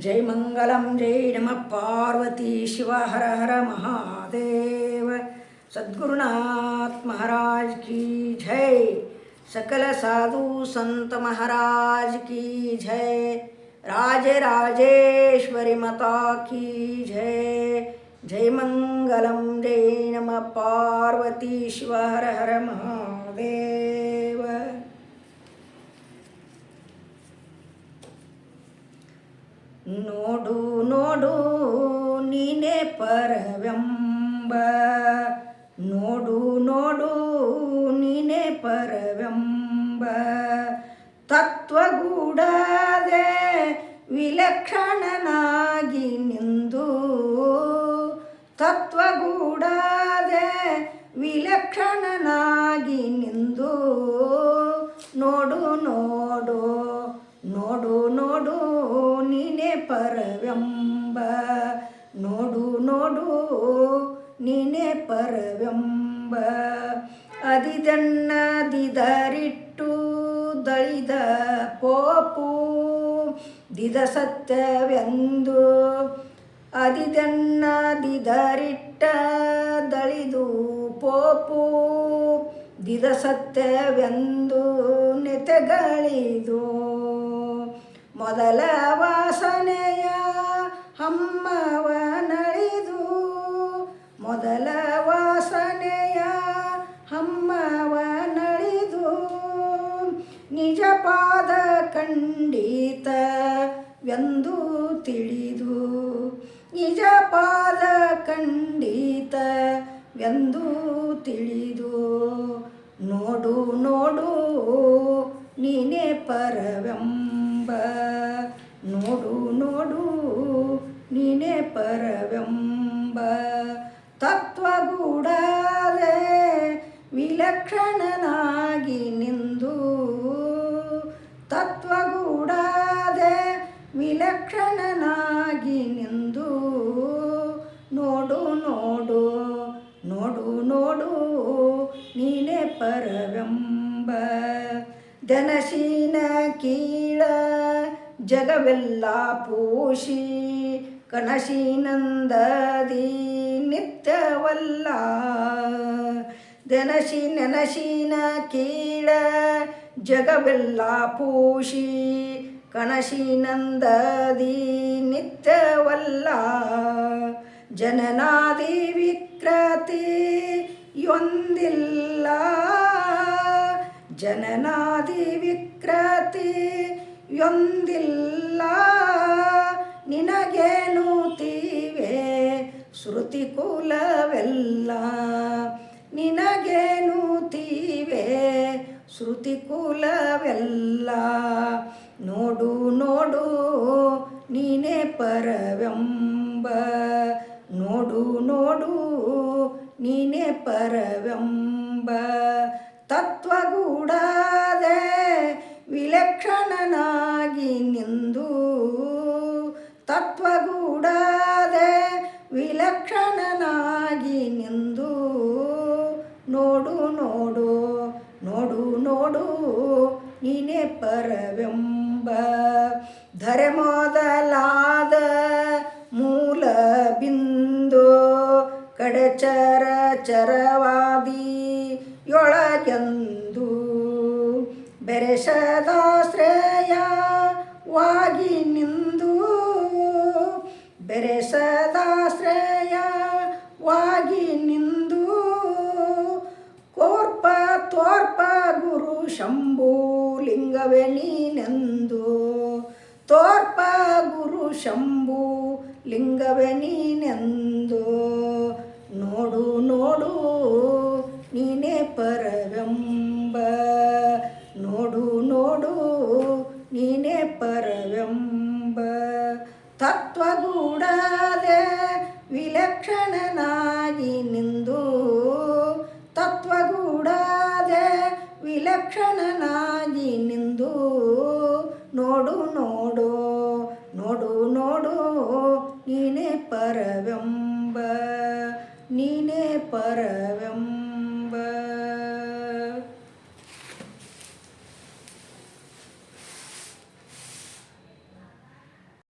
जय मंगल जय नम पार्वती शिव हर हर महादेव। सद्गुरुनाथ महाराज की जय। सकल साधु संत महाराज की जय। राजे राजेश्वरी मता की जय। जय मंगलम जय नम पार्वती शिव हर हर महादेव। ನೋಡು ನೋಡು ನೀನೇ ಪರವೆಂಬ. ನೋಡು ನೋಡು ನೀನೇ ಪರವೆಂಬ. ತತ್ವಗೂಡದೆ ವಿಲಕ್ಷಣನಾಗಿ ನಿಂದು. ತತ್ವಗೂಡದೆ ವಿಲಕ್ಷಣನಾಗಿ ನಿಂದು. ನೋಡು ನೋಡು ನೋಡು ನೋಡು ನೀನೇ ಪರವೆಂಬ. ನೋಡು ನೋಡು, ನೀನೇ ಪರವೆಂಬ. ಅದಿದನ್ನದಿದರಿಟ್ಟು ದಳಿದ ಪೋಪು ದಿದ ಸತ್ಯವೆಂದು ಅದಿದನ್ನದಿದರಿಟ್ಟ ದಳಿದು ಪೋಪು ದಿದ ಸತ್ಯವೆಂದು ನೆತೆಗಳಿದು. ಮೊದಲ ವಾಸನೆಯ ಹಮ್ಮವನಳಿದು, ಮೊದಲ ವಾಸನೆಯ ಹಮ್ಮವನಳಿದು, ನಿಜ ಪಾದ ಖಂಡಿತವೆಂದು ತಿಳಿದು, ನಿಜ ಪಾದ ಖಂಡಿತವೆಂದು ತಿಳಿದು, ನೋಡು ನೋಡು ನೀನೇ ಪರವೆಂಬ ನೋಡು ನೋಡು, ನೀನೆ ಪರವೆಂಬ. ತತ್ವಗೂಡದೆ ವಿಲಕ್ಷಣನಾಗಿ ನಿಂದು. ತತ್ವಗೂಡಾದೆ ವಿಲಕ್ಷಣನಾಗಿ ನಿಂದು. ನೋಡು ನೋಡು ನೋಡು ನೋಡು, ನೀನೆ ಪರವೆಂಬ. ದನಶೀನ ಕೀಳ ಜಗವೆಲ್ಲ ಪೂಷಿ ಕನಶೀನಂದದಿ ನಿತ್ಯವಲ್ಲ. ದನಶಿ ನೆನಶೀನ ಕೀಳ ಜಗವೆಲ್ಲ ಪೂಷಿ ಕಣಶೀನಂದದಿ ನಿತ್ಯವಲ್ಲ. ಜನನಾದಿ ವಿಕ್ರತಿ ಯೊಂದಿಲ್ಲ. ಜನನಾದಿ ವಿಕ್ರತಿ ಯೊಂದಿಲ್ಲ ನಿನಗೇನು ತೀವೆ? ಶ್ರುತಿ ಕುಲವೆಲ್ಲ ನಿನಗೇನು ತೀವೆ? ಶ್ರುತಿ ಕುಲವೆಲ್ಲ ನೋಡು ನೋಡು, ನೀನೇ ಪರವೆಂಬ. ನೋಡು ನೋಡು, ನೀನೇ ಪರವೆಂಬ. ತತ್ವಗೂಡದೆ ವಿಲಕ್ಷಣನಾಗಿ ನಿಂದು. ತತ್ವಗೂಡಾದೆ ವಿಲಕ್ಷಣನಾಗಿ ನಿಂದು. ನೋಡು ನೋಡು ನೋಡು ನೋಡು, ನೀನೇ ಪರವೆಂಬ. ಧರೆ ಮೊದಲಾದ ಮೂಲ ಬಿಂದು ಕಡಚರ ಚರವಾದಿ ಯೊಳಗೆಂದು ಬೆರೆಸದಾಶ್ರಯವಾಗಿ ನಿಂದು. ಬೆರೆಸದಾಶ್ರಯವಾಗಿ ನಿಂದು. ಕೋರ್ಪ ತೋರ್ಪ ಗುರು ಶಂಭೂ ಲಿಂಗವೇ ನೀನೆಂದು. ತೋರ್ಪ ಗುರು ಶಂಭು ಲಿಂಗವೇ ನೀನೆಂದು. ನೋಡು ನೋಡು ಪರವೆಂಬ. ನೋಡು ನೋಡು, ನೀನೇ ಪರವೆಂಬ. ತತ್ವಗೂಡದೆ ವಿಲಕ್ಷಣನಾಗಿ ನಿಂದು. ತತ್ವಗೂಡದೆ ವಿಲಕ್ಷಣನಾಗಿ ನಿಂದು. ನೋಡು ನೋಡು ನೋಡು ನೋಡು, ನೀನೇ ಪರವೆಂಬ. ನೀನೇ ಪರವೆಂಬ.